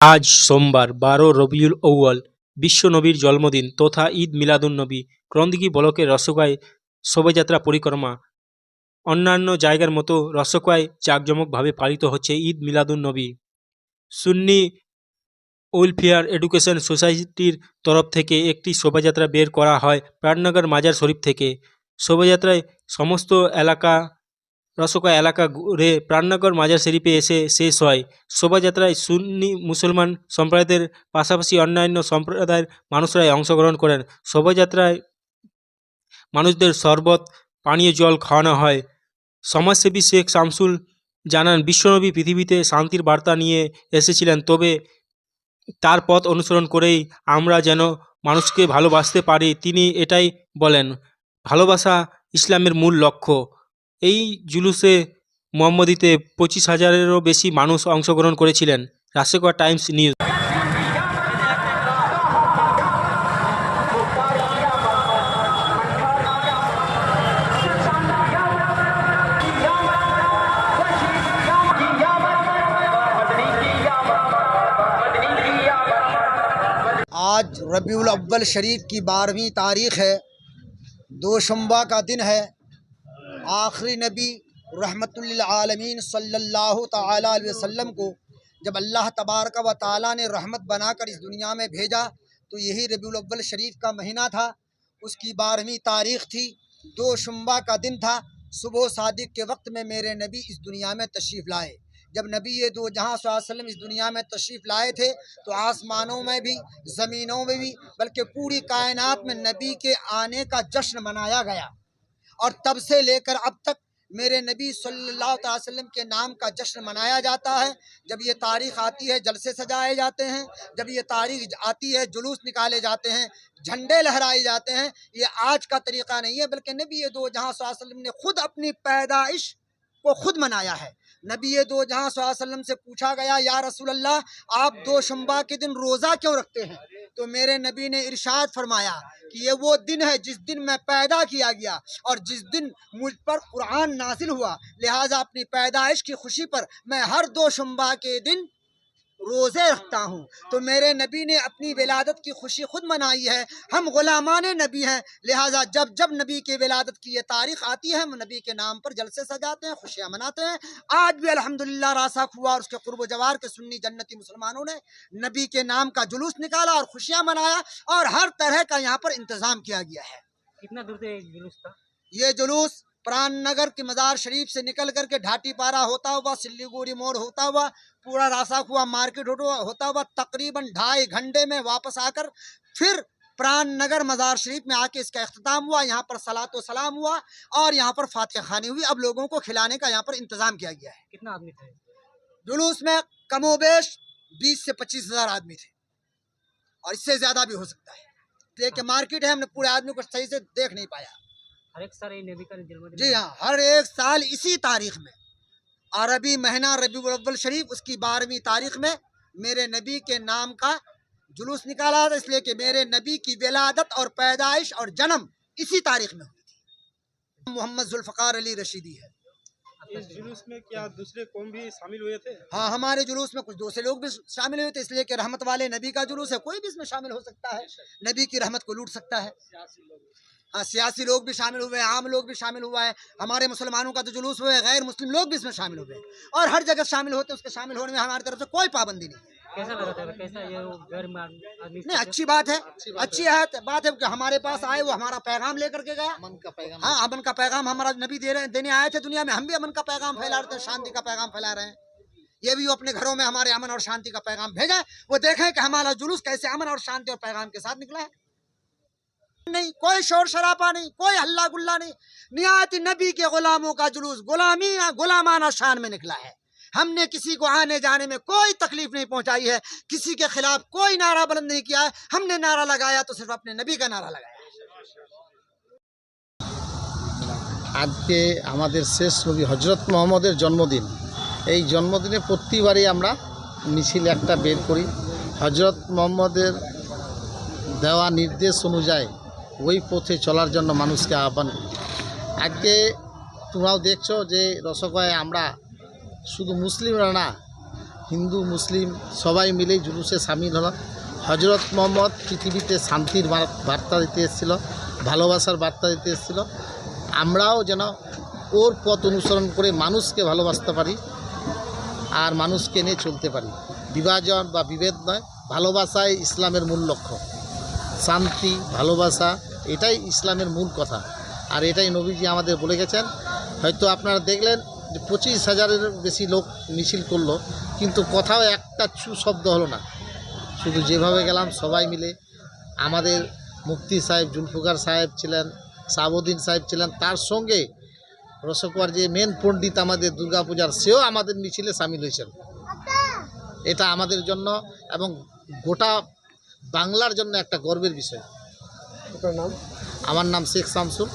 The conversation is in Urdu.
আজ সোমবার বারো রবিউল আউয়াল বিশ্বনবীর জন্মদিন তথা ঈদ মিলাদুন্নবী ক্রন্দকি ব্লকের রসকায় শোভাযাত্রা পরিক্রমা। অন্যান্য জায়গার মতো রসকায় জাঁকজমকভাবে পালিত হচ্ছে ঈদ মিলাদুন্নবী সুন্নি ওয়েলফেয়ার এডুকেশন সোসাইটির তরফ থেকে একটি শোভাযাত্রা বের করা হয় প্রাণনগর মাজার শরীফ থেকে। শোভাযাত্রায় সমস্ত এলাকা রসকা এলাকা ঘুরে প্রাণনগর মাজার শরীফে এসে শেষ হয়। শোভাযাত্রায় সুন্নি মুসলমান সম্প্রদায়ের পাশাপাশি অন্যান্য সম্প্রদায়ের মানুষরাই অংশগ্রহণ করেন। শোভাযাত্রায় মানুষদের শরবত, পানীয় জল খাওয়ানো হয়। সমাজসেবী শেখ শামসুল জানান, বিশ্বনবী পৃথিবীতে শান্তির বার্তা নিয়ে এসেছিলেন, তবে তার পথ অনুসরণ করেই আমরা যেন মানুষকে ভালোবাসতে পারি, তিনি এটাই বলেন। ভালোবাসা ইসলামের মূল লক্ষ্য। এই জুলুসে মোহাম্মদীতে পঁচিশ হাজারেরও বেশি মানুষ অংশগ্রহণ করেছিলেন রাশেকোয়া টাইমস নিউজ آخری نبی رحمت للعالمین صلی اللہ تعالیٰ علیہ وسلم کو جب اللہ تبارک و تعالیٰ نے رحمت بنا کر اس دنیا میں بھیجا، تو یہی ربیع الاول شریف کا مہینہ تھا۔ اس کی بارہویں تاریخ تھی۔ دو شمبہ کا دن تھا۔ صبح و صادق کے وقت میں میرے نبی اس دنیا میں تشریف لائے۔ جب نبی یہ دو جہاں صلی اللہ علیہ وسلم اس دنیا میں تشریف لائے تھے، تو آسمانوں میں بھی، زمینوں میں بھی، بلکہ پوری کائنات میں نبی کے آنے کا جشن منایا گیا۔ اور تب سے لے کر اب تک میرے نبی صلی اللہ علیہ وسلم کے نام کا جشن منایا جاتا ہے۔ جب یہ تاریخ آتی ہے، جلسے سجائے جاتے ہیں۔ جب یہ تاریخ آتی ہے، جلوس نکالے جاتے ہیں، جھنڈے لہرائے جاتے ہیں۔ یہ آج کا طریقہ نہیں ہے، بلکہ نبی دو، جہاں صلی اللہ علیہ وسلم نے خود اپنی پیدائش کو خود منایا ہے۔ نبی دو جہاں صلی اللہ علیہ وسلم سے پوچھا گیا، یا رسول اللہ، آپ دو شمبہ کے دن روزہ کیوں رکھتے ہیں؟ تو میرے نبی نے ارشاد فرمایا کہ یہ وہ دن ہے جس دن میں پیدا کیا گیا اور جس دن مجھ پر قرآن نازل ہوا۔ لہٰذا اپنی پیدائش کی خوشی پر میں ہر دو شمبہ کے دن روزے رکھتا ہوں۔ تو میرے نبی نے اپنی ولادت کی خوشی خود منائی ہے۔ ہم غلامان نبی ہیں۔ لہٰذا جب جب نبی کی ولادت کی یہ تاریخ آتی ہے ہم نبی کے نام پر جلسے سجاتے ہیں خوشیاں مناتے ہیں۔ آج بھی الحمدللہ راسا ہوا اور اس کے قرب و جوار کے سنی جنتی مسلمانوں نے نبی کے نام کا جلوس نکالا اور خوشیاں منایا اور ہر طرح کا یہاں پر انتظام کیا گیا ہے۔ کتنا دور سے جلوس تھا یہ جلوس پران نگر کی مزار شریف سے نکل کر کے ڈھاٹی پارا ہوتا ہوا سلی گوری موڑ ہوتا ہوا پورا راسا ہوا مارکیٹ ہوتا ہوا تقریباً ڈھائی گھنٹے میں واپس آ کر پھر پران نگر مزار شریف میں آ کے اس کا اختتام ہوا۔ یہاں پر سلاۃ و سلام ہوا اور یہاں پر فاتح خانی ہوئی۔ اب لوگوں کو کھلانے کا یہاں پر انتظام کیا گیا ہے۔ کتنا آدمی تھے؟ جلوس میں کم و بیش بیس سے پچیس ہزار آدمی تھے۔ اور اس سے زیادہ بھی ہو سکتا ہے۔ کہ مارکیٹ ہے ہم نے پورے آدمی کو صحیح سے دیکھ نہیں پایا۔ ہر ایک جی ہاں ہر ایک سال اسی تاریخ میں۔ عربی مہینہ ربیع الاول شریف اس کی بارہویں تاریخ میں میرے نبی کے نام کا جلوس نکالا تھا اس لیے کہ میرے نبی کی ولادت اور پیدائش اور جنم اسی تاریخ میں ہوئی تھی۔ محمد ذوالفقار علی رشیدی ہے۔ اس جلوس میں کیا دوسرے قوم بھی شامل ہوئے تھے؟ ہاں ہمارے جلوس میں کچھ دوسرے لوگ بھی شامل ہوئے تھے اس لیے کہ رحمت والے نبی کا جلوس ہے کوئی بھی اس میں شامل ہو سکتا ہے نبی کی رحمت کو لوٹ سکتا ہے۔ ہاں سیاسی لوگ بھی شامل ہوئے عام لوگ بھی شامل ہوا ہے ہمارے مسلمانوں کا تو جلوس ہوئے غیر مسلم لوگ بھی اس میں شامل ہوئے۔ اور ہر جگہ شامل ہوتے اس کے شامل ہونے میں ہماری طرف سے کوئی پابندی نہیں۔ ہے نہیں اچھی بات ہے اچھی بات ہے۔ کہ ہمارے پاس آئے وہ ہمارا پیغام لے کر کے گیا۔ ہاں امن کا پیغام ہمارا نبی دے رہے دینے آئے تھے دنیا میں ہم بھی امن کا پیغام پھیلا رہے ہیں شانتی کا پیغام پھیلا رہے ہیں۔ یہ بھی وہ اپنے گھروں میں ہمارے امن اور شانتی کا پیغام بھیجا وہ دیکھیں کہ ہمارا جلوس کیسے امن اور شانتی اور پیغام کے ساتھ نکلا ہے۔ نہیں کوئی شور شرابہ نہیں کوئی ہلّا گلا نہیں۔ نیات نبی کے غلاموں کا جلوس غلامی غلامانہ شان میں نکلا ہے۔ ہم نے کسی کو آنے جانے میں کوئی تکلیف نہیں پہنچائی ہے، کسی کے خلاف کوئی نعرہ بلند نہیں کیا ہے۔ ہم نے نعرہ لگایا تو صرف اپنے نبی کا نعرہ لگایا۔ آج کے ہمارے شیش نبی حضرت محمد مچھل ایک بیر کری حضرت محمد انوجائے وہ پتیں چلار کے آن آج کے تمہ دیکھ رسکے ہم শুধু মুসলিমরা না, হিন্দু, মুসলিম, সবাই মিলেই জুলুসে সামিল হলো হজরত মোহাম্মদ পৃথিবীতে শান্তির বার্তা দিতে এসেছিল, ভালোবাসার বার্তা দিতে এসেছিল। আমরাও যেন ওর পথ অনুসরণ করে মানুষকে ভালোবাসতে পারি আর মানুষকে নিয়ে চলতে পারি। বিভাজন বা বিভেদ নয়, ভালোবাসাই ইসলামের মূল লক্ষ্য। শান্তি, ভালোবাসা, এটাই ইসলামের মূল কথা। আর এটাই নবীজি আমাদের বলে গেছেন। হয়তো আপনারা দেখলেন পঁচিশ হাজারের বেশি লোক মিছিল করল কিন্তু কোথাও একটা চু শব্দ হলো না। শুধু যেভাবে গেলাম সবাই মিলে আমাদের মুফতি সাহেব জুলফুকার সাহেব ছিলেন সাবুদ্দিন সাহেব ছিলেন তার সঙ্গে রসকুয়ার যে মেন পণ্ডিত আমাদের দুর্গাপূজার সেও আমাদের মিছিলে সামিল হয়েছেন। এটা আমাদের জন্য এবং গোটা বাংলার জন্য একটা গর্বের বিষয়। নাম? আমার নাম শেখ শামসুল।